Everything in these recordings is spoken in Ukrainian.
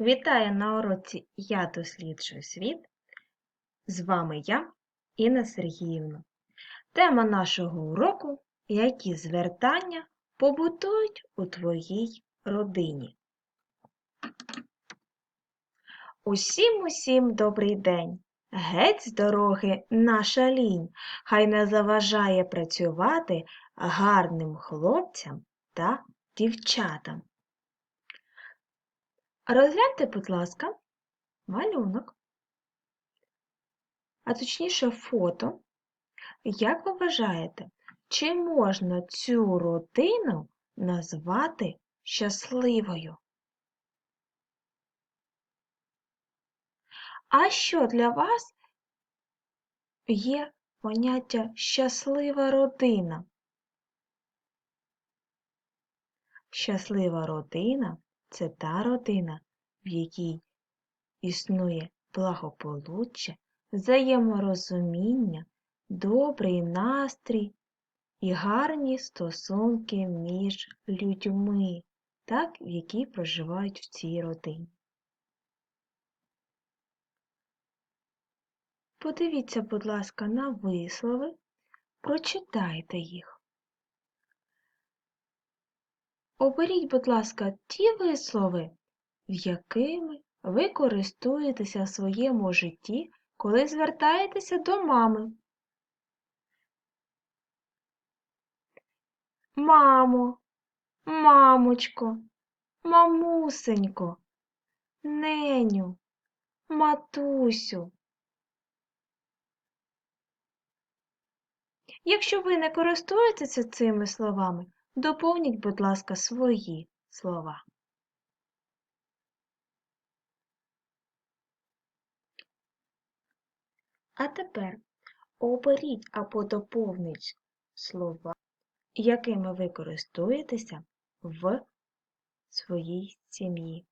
Вітаю на уроці Я досліджую світ. З вами я, Інна Сергіївна. Тема нашого уроку які звертання побутують у твоїй родині. Усім усім добрий день! Геть з дороги наша лінь, хай не заважає працювати гарним хлопцям та дівчатам. Розгляньте, будь ласка, малюнок, а точніше фото. Як ви вважаєте, чи можна цю родину назвати щасливою? А що для вас є поняття щаслива родина? Щаслива родина це та родина, в якій існує благополуччя, взаєморозуміння, добрий настрій і гарні стосунки між людьми, так, які проживають в цій родині. Подивіться, будь ласка, на вислови, прочитайте їх. Оберіть, будь ласка, ті вислови, якими ви користуєтеся в своєму житті, коли звертаєтеся до мами. Мамо, мамочко, мамусенько, неню, матусю. Якщо ви не користуєтеся цими словами, доповніть, будь ласка, свої слова. А тепер оберіть або доповніть слова, якими ви користуєтеся в своїй сім'ї.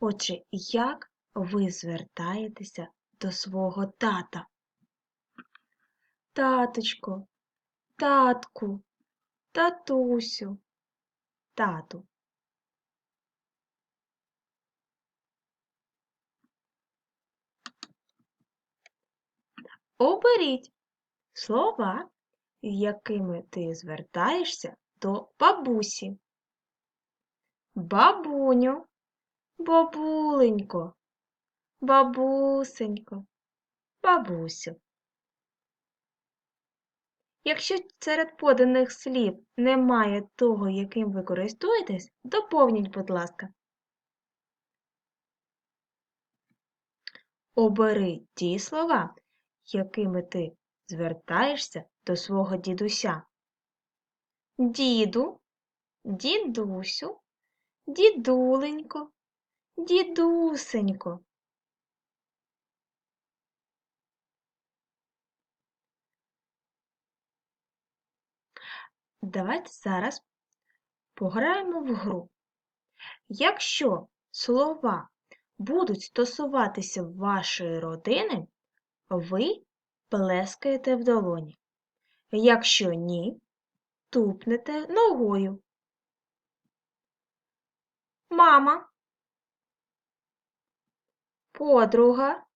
Отже, як ви звертаєтеся до свого тата? Таточко, татку, татусю, тату. Оберіть слова, якими ти звертаєшся до бабусі. Бабуню, бабуленько, бабусенько, бабусю. Якщо серед поданих слів немає того, яким ви користуєтесь, доповніть, будь ласка. Обери ті слова, якими ти звертаєшся до свого дідуся. Діду, дідусю, дідуленько, дідусенько. Давайте зараз пограємо в гру. Якщо слова будуть стосуватися вашої родини, ви плескаєте в долоні. Якщо ні, тупнете ногою. Мама, подруга,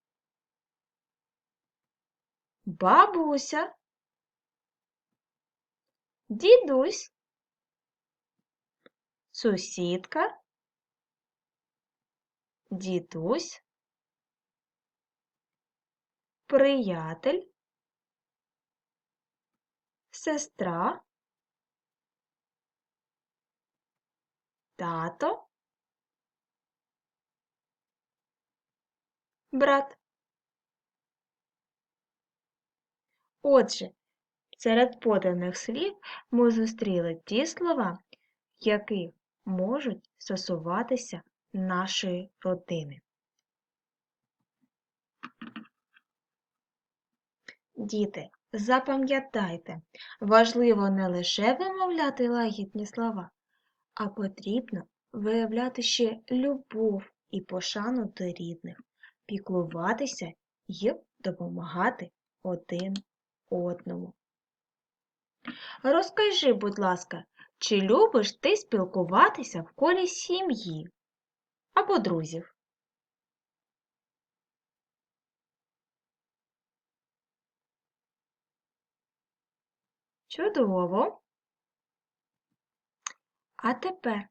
бабуся, дідусь, сусідка, дідусь, приятель, сестра, тато, брат. Отже, серед поданих слів ми зустріли ті слова, які можуть стосуватися нашої родини. Діти, запам'ятайте, важливо не лише вимовляти лагідні слова, а потрібно виявляти ще любов і пошану до рідних, піклуватися і допомагати один одному. Розкажи, будь ласка, чи любиш ти спілкуватися в колі сім'ї? або друзів. Чудово. А тепер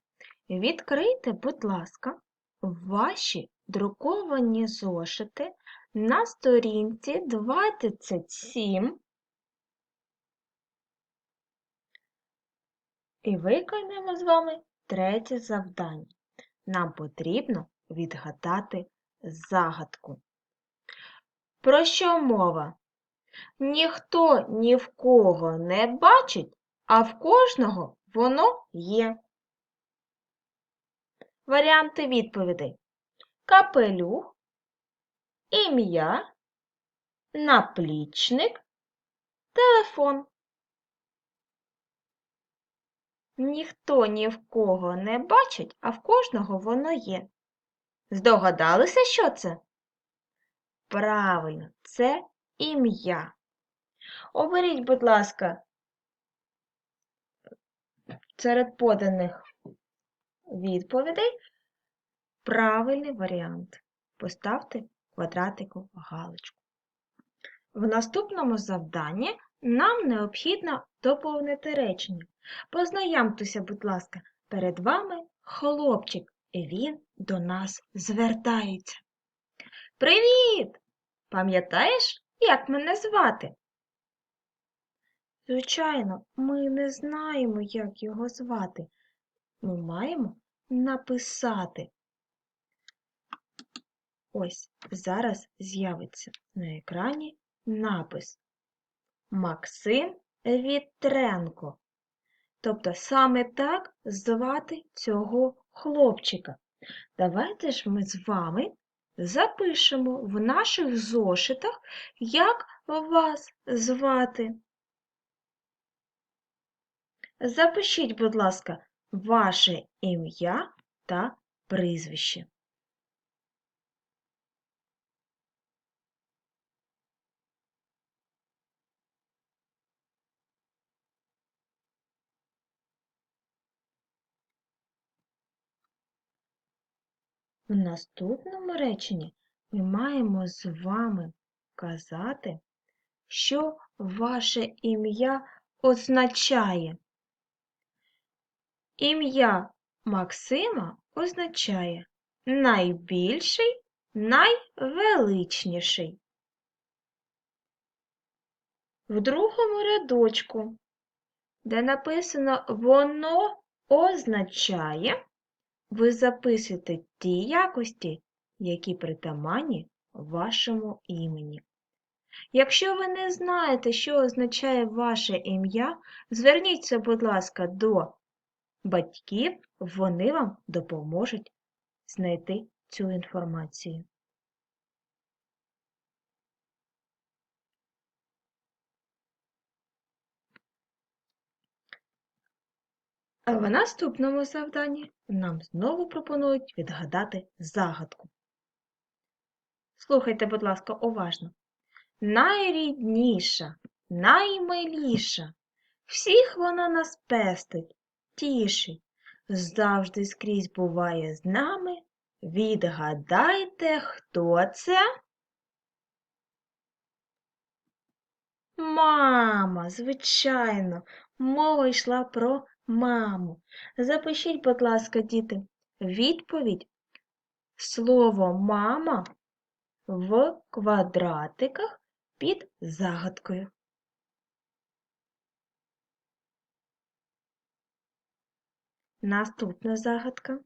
відкрийте, будь ласка, ваші друковані зошити на сторінці 27 і виконуємо з вами третє завдання. Нам потрібно відгадати загадку. Про що мова? Ніхто ні в кого не бачить, а в кожного воно є. Варіанти відповідей. Капелюх, ім'я, наплічник, телефон. Ніхто ні в кого не бачить, а в кожного воно є. Здогадалися, що це? Правильно, це ім'я. Оберіть, будь ласка, серед поданих відповідей правильний варіант. Поставте квадратику галочку. В наступному завданні нам необхідно доповнити речення. Познайомтеся, будь ласка, перед вами хлопчик, і він до нас звертається. Привіт! Пам'ятаєш, як мене звати? Звичайно, ми не знаємо, як його звати. Ми маємо написати. Ось зараз з'явиться на екрані напис Максим Вітренко. Тобто саме так звати цього хлопчика. Давайте ж ми з вами запишемо в наших зошитах, як вас звати. Запишіть, будь ласка, ваше ім'я та прізвище. В наступному реченні ми маємо з вами казати, що ваше ім'я означає. Ім'я Максима означає найбільший, найвеличніший. В другому рядочку, де написано воно означає, ви записуєте ті якості, які притаманні вашому імені. Якщо ви не знаєте, що означає ваше ім'я, зверніться, будь ласка, до батьків, вони вам допоможуть знайти цю інформацію. А в наступному завданні нам знову пропонують відгадати загадку. Слухайте, будь ласка, уважно. Найрідніша, наймиліша, всіх вона нас пестить, тішить, завжди скрізь буває з нами. Відгадайте, хто це? Мама, звичайно, мова йшла про маму. Запишіть, будь ласка, діти, відповідь слово мама в квадратиках під загадкою. Наступна загадка.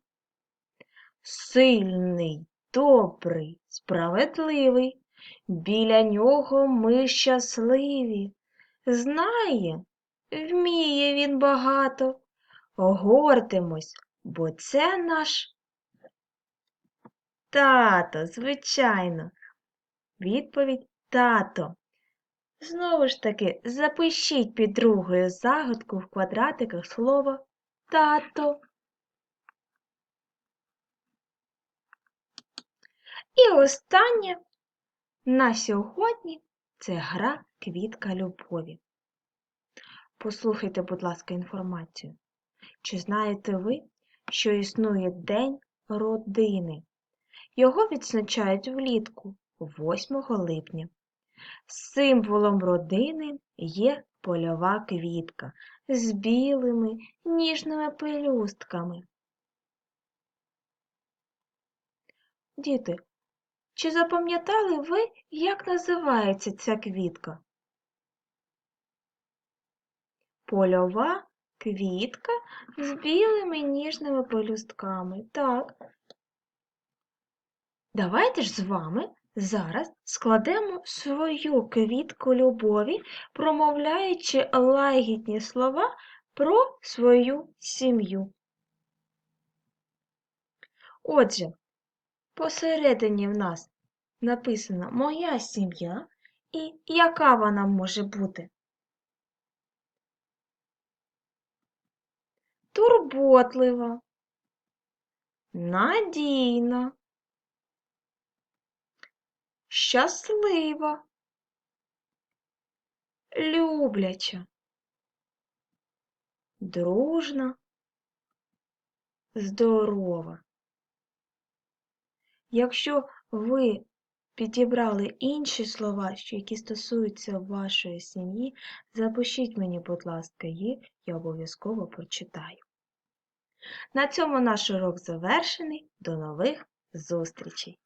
Сильний, добрий, справедливий, біля нього ми щасливі. Знає, вміє він багато. Гордимось, бо це наш тато, звичайно. Відповідь тато. Знову ж таки, запишіть під другою загадкою в квадратиках слово тато. І останнє на сьогодні це гра квітка любові. Послухайте, будь ласка, інформацію. Чи знаєте ви, що існує день родини. Його відзначають влітку 8 липня. Символом родини є польова квітка з білими ніжними пелюстками. Діти, чи запам'ятали ви, як називається ця квітка? Польова квітка з білими ніжними пелюстками. Так. Давайте ж з вами зараз складемо свою квітку любові, промовляючи лагідні слова про свою сім'ю. Отже, посередині в нас написано Моя сім'я і яка вона може бути? Турботлива, надійна, щаслива, любляча, дружна, здорова. Якщо ви підібрали інші слова, які стосуються вашої сім'ї, запишіть мені, будь ласка, їх, я обов'язково прочитаю. На цьому наш урок завершений. До нових зустрічей!